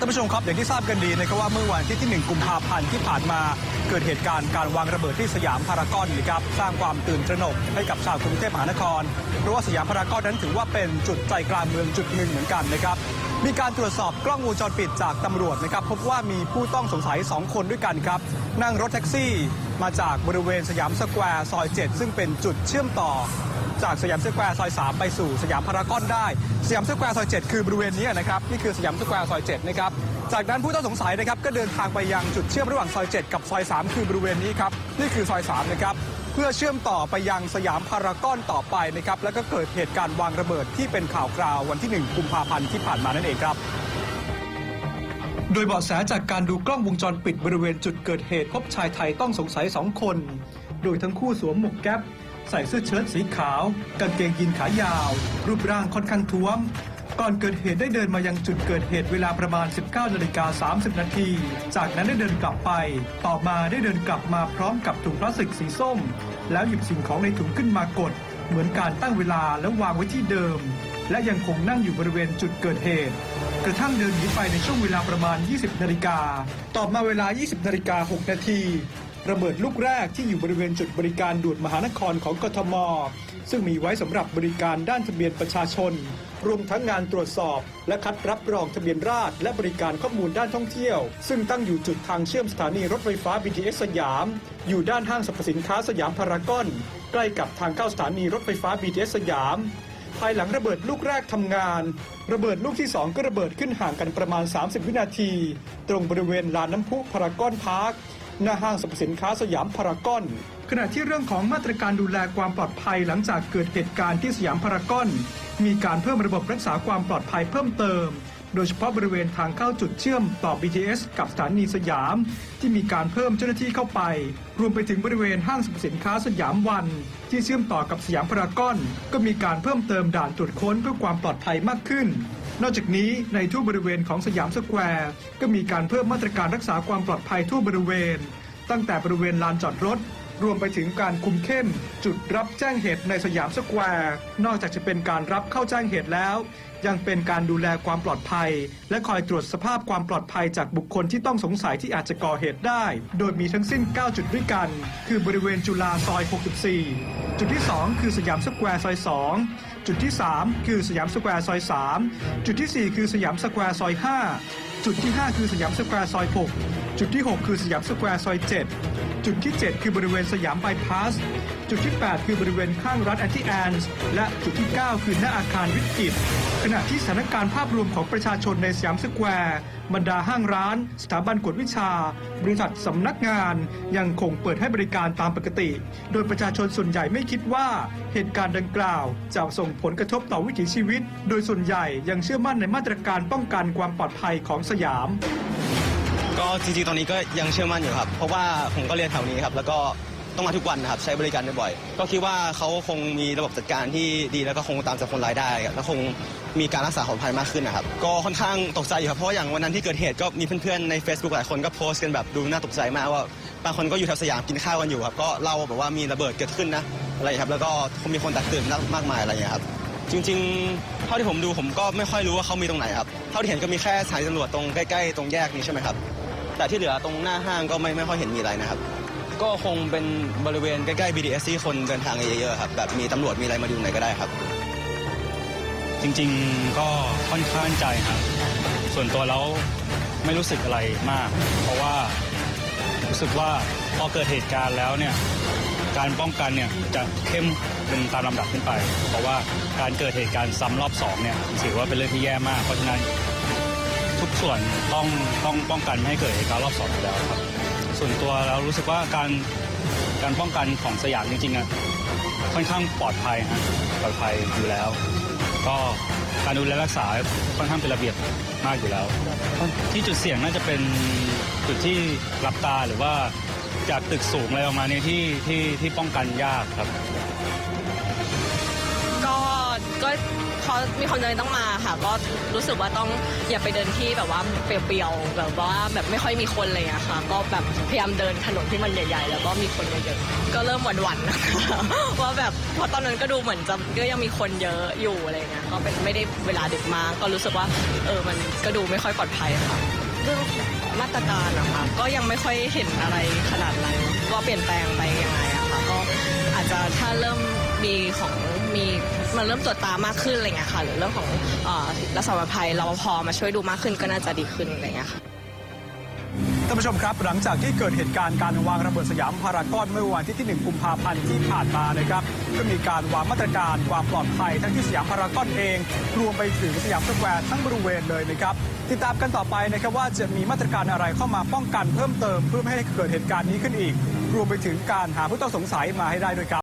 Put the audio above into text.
ท่านผู้ชมครับอย่างที่ทราบกันดีนะครับว่าเมื่อวันที่ที่1กุมภาพันธ์ที่ผ่านมาเกิดเหตุการณ์การวางระเบิดที่สยามพารากอนนะครับสร้างความตื่นตระหนกให้กับชาวกรุงเทพมหานคร เพราะว่าสยามพารากอนนั้นถือว่าเป็นจุดใจกลางเมืองจุดหนึ่งเหมือนกันนะครับมีการตรวจสอบกล้องวงจรปิดจากตำรวจนะครับพบว่ามีผู้ต้องสงสัย 2 คนด้วยกันครับนั่งรถแท็กซี่ มาจากบริเวณสยามสแควร์ซอย 7 ซึ่งเป็นจุดเชื่อมต่อ จากสยามสแควร์ซอย 3 ไปสู่สยามพารากอนได้ สยามสแควร์ซอย 7 คือบริเวณนี้นะครับนี่คือสยามสแควร์ซอย 7 นะครับ จากนั้นผู้ต้องสงสัยนะครับก็เดินทางไปยังจุดเชื่อมระหว่างซอย 7 กับซอย 3 คือบริเวณนี้ครับนี่คือซอย 3 นะครับเพื่อเชื่อมต่อไปยังสยามพารากอนต่อไปนะครับแล้วก็เกิดเหตุการณ์วางระเบิดที่เป็นข่าวคราววันที่ 1 กุมภาพันธ์ที่ผ่านมานั่นเองครับโดยเบาะแสจากการดูกล้องวงจรปิดบริเวณจุดเกิดเหตุพบชายไทยต้องสงสัยสองคน โดยทั้งคู่สวมหมวกแก๊ป ใส่เสื้อเชิ้ตสีขาวกางเกงยีนขายาว รูปร่างค่อนข้างท้วม ก่อนเกิดเหตุได้เดินมายังจุดเกิดเหตุเวลาประมาณ 19นาฬิกา30 นาที จากนั้นได้เดินกลับไป ต่อมาได้เดินกลับมาพร้อมกับถุงพลาสติกสีส้ม แล้วหยิบสิ่งของในถุงขึ้นมากด เหมือนการตั้งเวลาแล้ววางไว้ที่เดิม และยังคงนั่งอยู่บริเวณจุดเกิดเหตุกระทั่งเดินหนีไปในช่วงเวลาประมาณ 20 นาฬิกา ต่อมาเวลา 20 นาฬิกา 6 นาที ระเบิดลูกแรกที่อยู่บริเวณจุดบริการด่วนมหานครของกทม ซึ่งมีไว้สำหรับบริการด้านทะเบียนประชาชน รวมทั้งงานตรวจสอบ และคัดรับรองทะเบียนราษฎรและบริการข้อมูลด้านท่องเที่ยว ซึ่งตั้งอยู่จุดทางเชื่อมสถานีรถไฟฟ้า BTS สยาม อยู่ด้านห้างสรรพสินค้าสยามพารากอน ใกล้กับทางเข้าสถานีรถไฟฟ้า BTS สยามภายหลังระเบิดลูกแรกทำงาน ระเบิดลูกที่ 2 ก็ระเบิดขึ้นห่างกันประมาณ 30 วินาที ตรงบริเวณลานน้ำพุพารากอนพาร์ค หน้าห้างสรรพสินค้าสยามพารากอน ขณะที่เรื่องของมาตรการดูแลความปลอดภัยหลังจากเกิดเหตุการณ์ที่สยามพารากอน มีการเพิ่มระบบรักษาความปลอดภัยเพิ่มเติม โดยเฉพาะบริเวณทางเข้าจุดเชื่อมต่อ BTS กับสถานีสยาม ที่มีการเพิ่มเจ้าหน้าที่เข้าไป รวมไปถึงบริเวณห้างสรรพสินค้าสยามวัน ที่เชื่อมต่อกับสยามพารากอน ก็มีการเพิ่มเติมด่านตรวจค้นเพื่อความปลอดภัยมากขึ้น นอกจากนี้ในทั่วบริเวณของสยามสแควร์ ก็มีการเพิ่มมาตรการรักษาความปลอดภัยทั่วบริเวณ ตั้งแต่บริเวณลานจอดรถ รวมไปถึงการคุมเข้ม จุดรับแจ้งเหตุในสยามสแควร์ นอกจากจะเป็นการรับเข้าแจ้งเหตุแล้ว ยังเป็นการดูแลความปลอดภัย และคอยตรวจสภาพความปลอดภัยจากบุคคลที่ต้องสงสัยที่อาจจะก่อเหตุได้ โดยมีทั้งสิ้น 9 จุดด้วยกัน คือบริเวณจุฬาซอย 64 จุดที่ 2 คือสยามสแควร์ซอย 2 จุดที่ 3 คือสยามสแควร์ซอย 3 จุดทีสี่ 4 คือสยามสแควร์ซอย 5 จุดที่ 5 คือสยามสแควร์ซอย 6 จุดที่ 6 คือสยามสแควร์ซอย 7 จุดที่ 7 คือบริเวณสยามบายพาส จุดที่ 8 คือบริเวณข้างรัฐแอนติแอนส์และจุดที่ 9 คือหน้าอาคารวิกิตขณะที่สถานการณ์ภาพรวมของประชาชนในสยามสแควร์บรรดาห้างร้าน สถาบันกวดวิชา บริษัทสำนักงาน ยังคงเปิดให้บริการตามปกติ โดยประชาชนส่วนใหญ่ไม่คิดว่าเหตุการณ์ดังกล่าว จะส่งผลกระทบต่อวิถีชีวิต โดยส่วนใหญ่ยังเชื่อมั่นในมาตรการป้องกันความปลอดภัยของสยาม ก็จริงๆตอนนี้ก็ยังเชื่อมั่นอยู่ครับ เพราะว่าผมก็เรียนแถวนี้ครับ แล้วก็ ต้องมาทุกวันนะครับ ใช้บริการบ่อยๆก็คิดว่าเขาคงมีระบบจัดการที่ดีแล้วก็คงตามจับคนร้ายได้ครับแล้วคงมีการรักษาความปลอดภัยมากขึ้นนะครับ ก็ค่อนข้างตกใจอยู่ครับเพราะอย่างวันนั้นที่เกิดเหตุก็มีเพื่อนๆใน Facebook หลายคนก็โพสต์กันแบบดูน่าตกใจมากว่าบางคนก็อยู่แถวสยามกินข้าวกันอยู่ครับก็เล่าแบบว่ามีระเบิดเกิดขึ้นนะอะไรครับแล้วก็คงมีคนแตกตื่นมากมายอะไรอย่างเงี้ครับจริงๆ เท่าที่ผมดูผมก็ไม่ค่อยรู้ว่าเขามีตรงไหนครับ เท่าที่เห็นก็มีแค่สานีตำรวจตรงใกล้ๆ ตรงแยกนี้ใช่ไหมครับ แต่ที่เหลือตรงหน้าห้างก็ไม่ไม่ค่อยเห็นมีอะไรนะครับ ก็คงเป็นบริเวณใกล้ๆ BTS ที่คนเดินทางเยอะๆครับแบบมีตำรวจมีอะไรมาดูไหนก็ได้ครับ จริงๆก็ค่อนข้างใจครับ ส่วนตัวแล้วไม่รู้สึกอะไรมาก เพราะว่ารู้สึกว่าพอเกิดเหตุการณ์แล้วเนี่ยการป้องกันเนี่ยจะเข้มเป็นตามลำดับขึ้นไป เพราะว่าการเกิดเหตุการณ์ซ้ำรอบสองเนี่ยถือว่าเป็นเรื่องที่แย่มาก เพราะฉะนั้น ทุกส่วนต้องต้องป้องกันไม่ให้เกิดเหตุการณ์รอบสองอยู่แล้วครับ ส่วนตัวเรารู้สึกว่าการการป้องกันของสยามจริงๆอะค่อนข้างปลอดภัยฮะปลอดภัยอยู่แล้ว ก็การดูแลรักษาค่อนข้างเป็นระเบียบมากอยู่แล้ว ที่จุดเสี่ยงน่าจะเป็นจุดที่รับตาหรือว่าจากตึกสูงอะไรประมาณนี้ที่ที่ที่ป้องกันยากครับ ก็ก็ พอมีความจำเป็นต้องมาค่ะ ก็รู้สึกว่าต้องอย่าไปเดินที่แบบว่าเปลี่ยวๆแบบว่าแบบไม่ค่อยมีคนอะไรอย่างเลยอะค่ะ ก็แบบพยายามเดินถนนที่มันใหญ่ๆ แล้วก็มีคนเยอะๆก็เริ่มหวั่นๆนะคะว่าแบบเพราะตอนนั้นก็ดูเหมือนจะก็ยังมีคนเยอะอยู่อะไรเงี้ยก็เป็นไม่ได้เวลาดึกมากก็รู้สึกว่าเออมันก็ดูไม่ค่อยปลอดภัยค่ะ เรื่องมาตรการนะคะก็ยังไม่ค่อยเห็นอะไรขนาดนั้นว่าเปลี่ยนแปลงไปยังไงอะค่ะก็อาจจะถ้าเริ่ม มีของมีมันเริ่มตรวจตามากขึ้นอะไรเงี้ยค่ะหรือเรื่องของรักษาความปลอดภัยรปภมาช่วยดูมากขึ้นก็น่าจะดีขึ้นอะไรเงี้ยค่ะท่านผู้ชมครับ หลังจากที่เกิดเหตุการณ์การวางระเบิดสยามพารากอนเมื่อวันที่ที่ 1 กุมภาพันธ์ที่ผ่านมานะครับก็มีการวางมาตรการความปลอดภัยทั้งที่สยามพารากอนเอง รวมไปถึงสยามสแควร์ทั้งบริเวณเลยนะครับติดตามกันต่อไปนะครับว่าจะมีมาตรการอะไรเข้ามาป้องกันเพิ่มเติม เพื่อไม่ให้เกิดเหตุการณ์นี้ขึ้นอีก รวมไปถึงการหาผู้ต้องสงสัยมาให้ได้ด้วยครับ